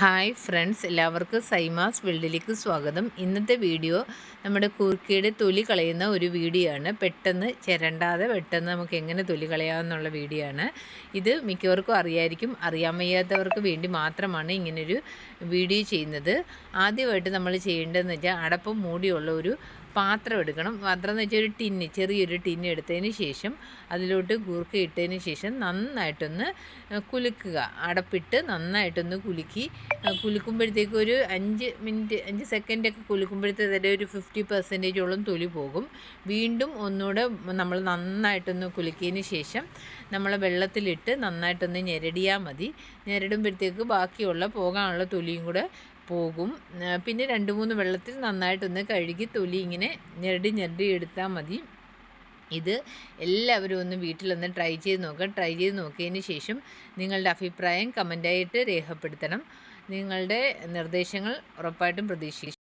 Hi friends എല്ലാവർക്കും സൈമാസ് വേൾഡിലേക്ക് സ്വാഗതം. ഇന്നത്തെ വീഡിയോ നമ്മുടെ കുറുക്കിയുടെ തൊലി കളയുന്ന ഒരു വീഡിയോ ആണ്. പെട്ടെന്ന് ചിരണ്ടാതെ പെട്ടെന്ന് നമുക്ക് എങ്ങനെ തൊലി കളയാമെന്നുള്ള വീഡിയോ ആണ്. ഇത് മിക്കവർക്കും അറിയായിരിക്കും. അറിയാൻ വയ്യാത്തവർക്ക് വേണ്ടി മാത്രമാണ് ഇങ്ങനൊരു വീഡിയോ ചെയ്യുന്നത്. ആദ്യമായിട്ട് നമ്മൾ ചെയ്യേണ്ടതെന്ന് വെച്ചാൽ അടപ്പം മൂടിയുള്ള ഒരു പാത്രം എടുക്കണം. പാത്രം എന്ന് വെച്ചാൽ ഒരു ടിന്ന് ചെറിയൊരു ടിന്ന് എടുത്തതിന് ശേഷം അതിലോട്ട് കൂർക്ക ഇട്ടതിന് ശേഷം നന്നായിട്ടൊന്ന് കുലുക്കുക. അടപ്പിട്ട് നന്നായിട്ടൊന്ന് കുലുക്കി. കുലുക്കുമ്പോഴത്തേക്ക് ഒരു അഞ്ച് മിനിറ്റ് അഞ്ച് സെക്കൻഡൊക്കെ കുലുക്കുമ്പോഴത്തേക്ക് ഒരു ഫിഫ്റ്റി പെർസെന്റേജോളം തൊലി പോകും. വീണ്ടും ഒന്നുകൂടെ നമ്മൾ നന്നായിട്ടൊന്ന് കുലുക്കിയതിന് ശേഷം നമ്മൾ വെള്ളത്തിലിട്ട് നന്നായിട്ടൊന്ന് ഞെരടിയാൽ മതി. ഞെരടുമ്പോഴത്തേക്ക് ബാക്കിയുള്ള പോകാനുള്ള തൊലിയും കൂടെ പോകും. പിന്നെ രണ്ട് മൂന്ന് വെള്ളത്തിൽ നന്നായിട്ടൊന്ന് കഴുകി തൊലി ഇങ്ങനെ ഞെരടി ഞെരടി എടുത്താൽ മതി. ഇത് എല്ലാവരും ഒന്ന് വീട്ടിലൊന്ന് ട്രൈ ചെയ്ത് നോക്കുക ട്രൈ ചെയ്ത് നോക്കിയതിന് ശേഷം നിങ്ങളുടെ അഭിപ്രായം കമന്റായിട്ട് രേഖപ്പെടുത്തണം. നിങ്ങളുടെ നിർദ്ദേശങ്ങൾ ഉറപ്പായിട്ടും പ്രതീക്ഷിക്കും.